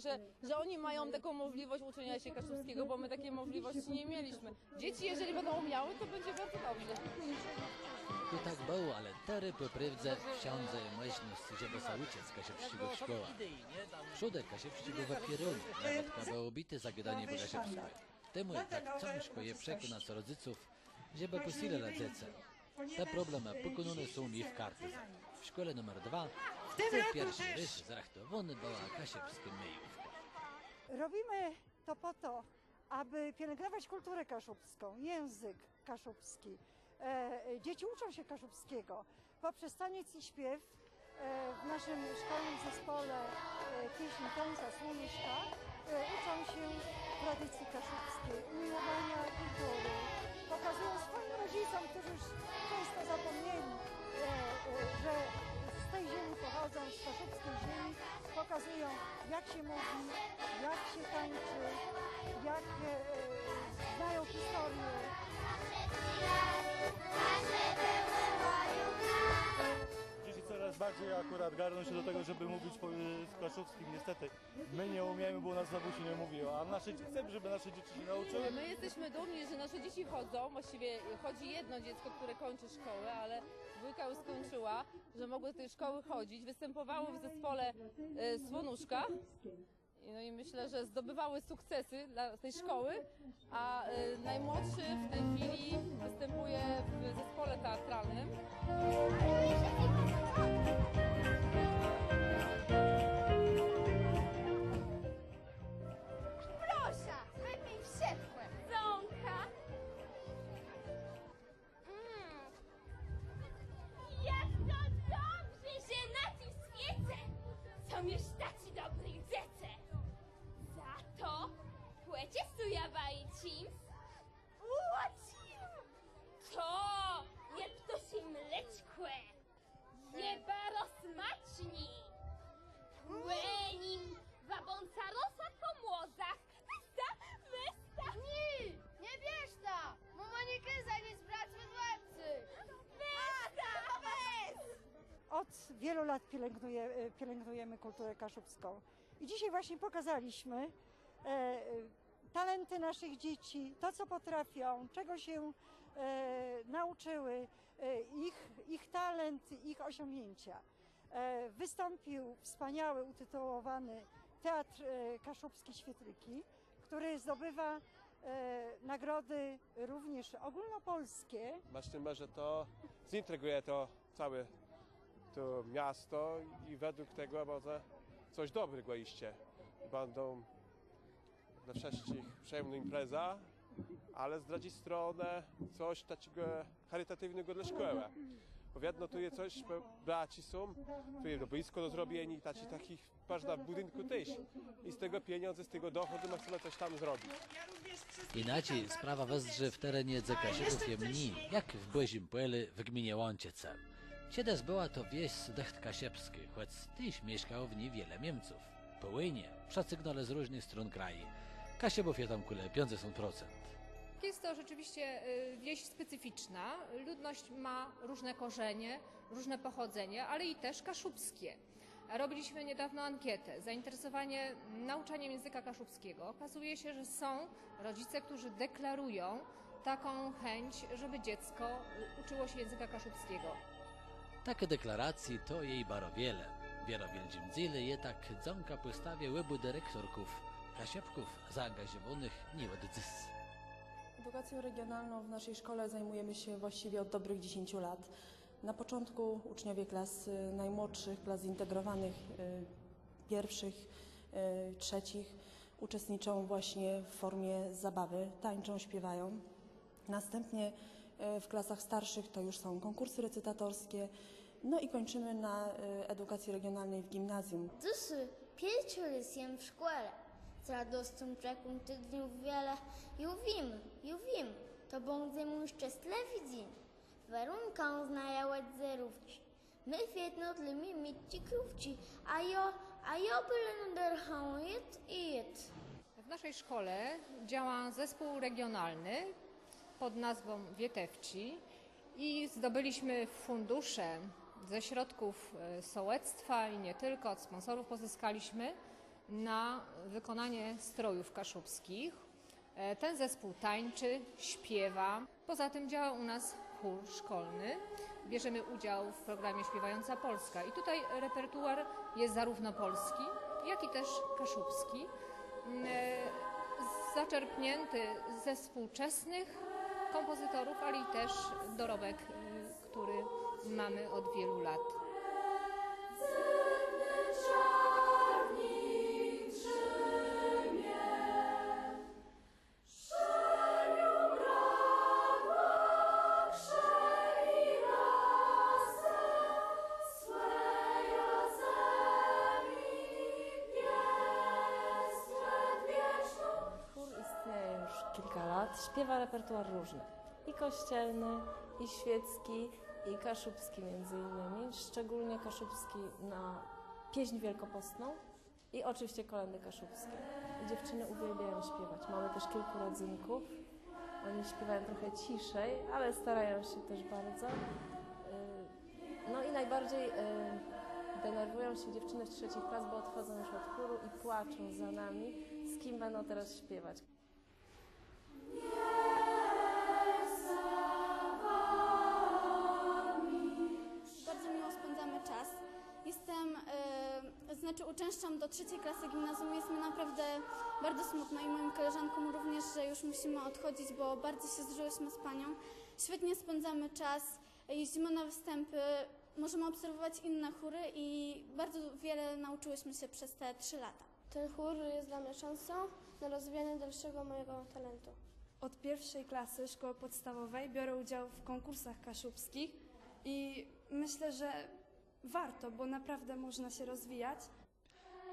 że, że oni mają taką możliwość uczenia się kaszubskiego, bo my takiej możliwości nie mieliśmy. Dzieci, jeżeli będą umiały, to będzie bardzo dobrze. To tak było, ale tery po prywdze wsiądze myślność, żeby se uciec kasiewskiego w szkołach. Przodek kasiewskiego w opierunie, nawet kawał obity za gadanie po kasiewsku. Temu tak ciężko je przekonać rodziców, żeby posilać dziecię. Te problemy pokonane są mi w kartyce. W szkole numer dwa co pierwszy rys zrachtowany była kasiewskim myjówką. Robimy to po to, aby pielęgnować kulturę kaszubską, język kaszubski. E, dzieci uczą się kaszubskiego poprzez taniec i śpiew. E, w naszym szkolnym zespole e, pieśni tańca Słoneczka e, uczą się tradycji kaszubskiej, akurat garną się do tego, żeby mówić po z kaszubskim. Niestety, my nie umiemy, bo nas zawód nie mówi, a nasze, chcemy, żeby nasze dzieci się nauczyły. My jesteśmy dumni, że nasze dzieci chodzą. Właściwie chodzi jedno dziecko, które kończy szkołę, ale dwójka już skończyła, że mogły do tej szkoły chodzić. Występowały w zespole e, Słonuszka. No i myślę, że zdobywały sukcesy dla tej szkoły, a e, najmłodszy w tej chwili występuje w zespole teatralnym. Wielu lat pielęgnuje, e, pielęgnujemy kulturę kaszubską. I dzisiaj właśnie pokazaliśmy e, talenty naszych dzieci, to co potrafią, czego się e, nauczyły, e, ich, ich talent, ich osiągnięcia. E, wystąpił wspaniały, utytułowany Teatr e, Kaszubski Świetryki, który zdobywa e, nagrody również ogólnopolskie. Myślimy, że to zintegruje to całe to miasto i według tego może coś dobrego iście. Będą dla wszystkich przyjemna impreza, ale z drugiej strony coś takiego charytatywnego dla szkoły. Bo wiadomo, tu jest coś, braci są, tu jest blisko do zrobienia, taci takich patrz na budynku też. I z tego pieniądze, z tego dochodu my chcemy coś tam zrobić. Inaczej sprawa wezrze w terenie Kasiewów je mniej, jak w Błezim Płeli w gminie Łąciece. Kiedyś była to wieś Sudecht Kasiewski, choć tyś mieszkało w niej wiele Niemców. Płynie, przecygnole z różnych stron kraju. Kasiewów je tam kule 50%. Jest to rzeczywiście y, wieś specyficzna. Ludność ma różne korzenie, różne pochodzenie, ale i też kaszubskie. Robiliśmy niedawno ankietę, zainteresowanie nauczaniem języka kaszubskiego. Okazuje się, że są rodzice, którzy deklarują taką chęć, żeby dziecko uczyło się języka kaszubskiego. Takie deklaracji to jej baro wiele. Dziele je tak dzonka postawie łybu dyrektorków Kasiewków zaangażowanych nie od dziś. Edukacją regionalną w naszej szkole zajmujemy się właściwie od dobrych 10 lat. Na początku uczniowie klas najmłodszych, klas zintegrowanych, y, pierwszych, y, trzecich uczestniczą właśnie w formie zabawy, tańczą, śpiewają. Następnie w klasach starszych to już są konkursy recytatorskie. No i kończymy na y, edukacji regionalnej w gimnazjum. Dyszy, pięciu jestem w szkole. Z radością czekam tygodniów wiele. Juwim, juwim, to będzie mój szczęśliwy dzień. Warunkę znajałać zerówki. My świetnotliwi mieci krówci, a ja, a ja byle naderchał jed i jed. W naszej szkole działa zespół regionalny pod nazwą Wietewci i zdobyliśmy fundusze ze środków e, sołectwa i nie tylko, od sponsorów pozyskaliśmy na wykonanie strojów kaszubskich. E, Ten zespół tańczy, śpiewa. Poza tym działa u nas chór szkolny. Bierzemy udział w programie Śpiewająca Polska. I tutaj repertuar jest zarówno polski, jak i też kaszubski. Mm, e, Zaczerpnięty ze współczesnych kompozytorów, ale i też dorobek, y, który mamy od wielu lat. Kilka lat, śpiewa repertuar różny. I kościelny, i świecki, i kaszubski między innymi. Szczególnie kaszubski na pieśń wielkopostną i oczywiście kolendy kaszubskie. Dziewczyny uwielbiają śpiewać. Mamy też kilku rodzynków. Oni śpiewają trochę ciszej, ale starają się też bardzo. Yy, No i najbardziej yy, denerwują się dziewczyny w trzecich klas, bo odchodzą już od chóru i płaczą za nami, z kim będą teraz śpiewać. Znaczy uczęszczam do trzeciej klasy gimnazjum. Jest mi naprawdę bardzo smutno i moim koleżankom również, że już musimy odchodzić, bo bardzo się zżyłyśmy z panią. Świetnie spędzamy czas, jeździmy na występy, możemy obserwować inne chóry i bardzo wiele nauczyłyśmy się przez te trzy lata. Ten chór jest dla mnie szansą na rozwijanie dalszego mojego talentu. Od pierwszej klasy szkoły podstawowej biorę udział w konkursach kaszubskich i myślę, że warto, bo naprawdę można się rozwijać.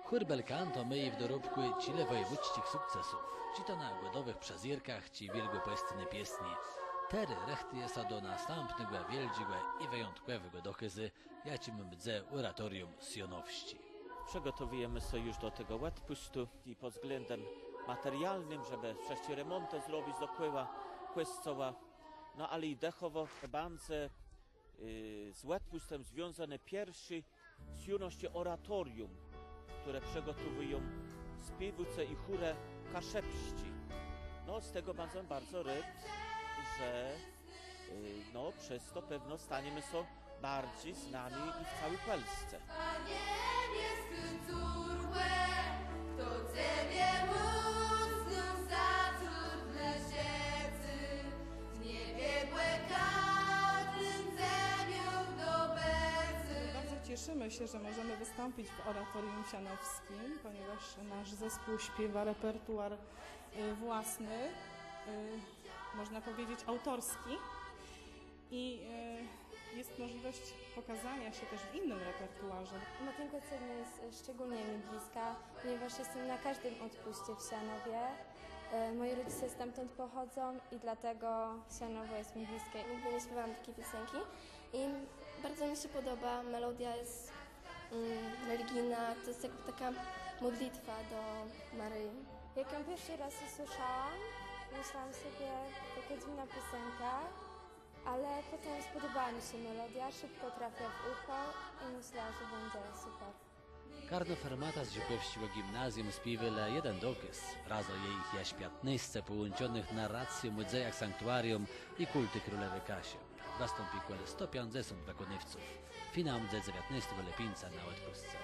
Chór Belkanto myje w dorobku cile wojewódzkich sukcesów. Ci to na głodowych przezierkach, ci wielgopestne piesnie. Tery rechty jest do następnego wieldziego i wyjątkowego dochysy, jacim mdze oratorium sionowści. Przygotowujemy się już do tego odpustu i pod względem materialnym, żeby wreszcie remonty zrobić do pływa Quescowa. No ale i dechowo bance z odpustem związane pierwszy z oratorium, które przygotowują śpiewuce i chórę kaszepści. No z tego bardzo, bardzo rad, że y, no przez to pewno staniemy się bardziej znani i w całej Polsce. Bardzo cieszymy się, że możemy wystąpić w Oratorium Sianowskim, ponieważ nasz zespół śpiewa repertuar y, własny, y, można powiedzieć autorski i y, jest możliwość pokazania się też w innym repertuarze. Matinka Cegna jest szczególnie mi bliska, ponieważ jestem na każdym odpuście w Sianowie. Moi rodzice stamtąd pochodzą i dlatego Sianowo jest mi bliskie. Nigdy nie śpiewałam takiej piosenki i bardzo mi się podoba. Melodia jest mm, religijna, to jest jakby taka modlitwa do Maryi. Jak ją pierwszy raz usłyszałam, myślałam sobie, taka dziwna piosenka, ale potem spodobała mi się melodia, szybko trafia w ucho i myślałam, że będzie super. Karno fermata z Żukowściego gimnazjum spiewyle jeden dokaz, razo jej jaśpiatnysce połączonych narracją mudzejach sanktuarium i kulty królewy Kasie. Zastąpi kwele 150 wykonawców. Finał 19 lepinca na odpustce.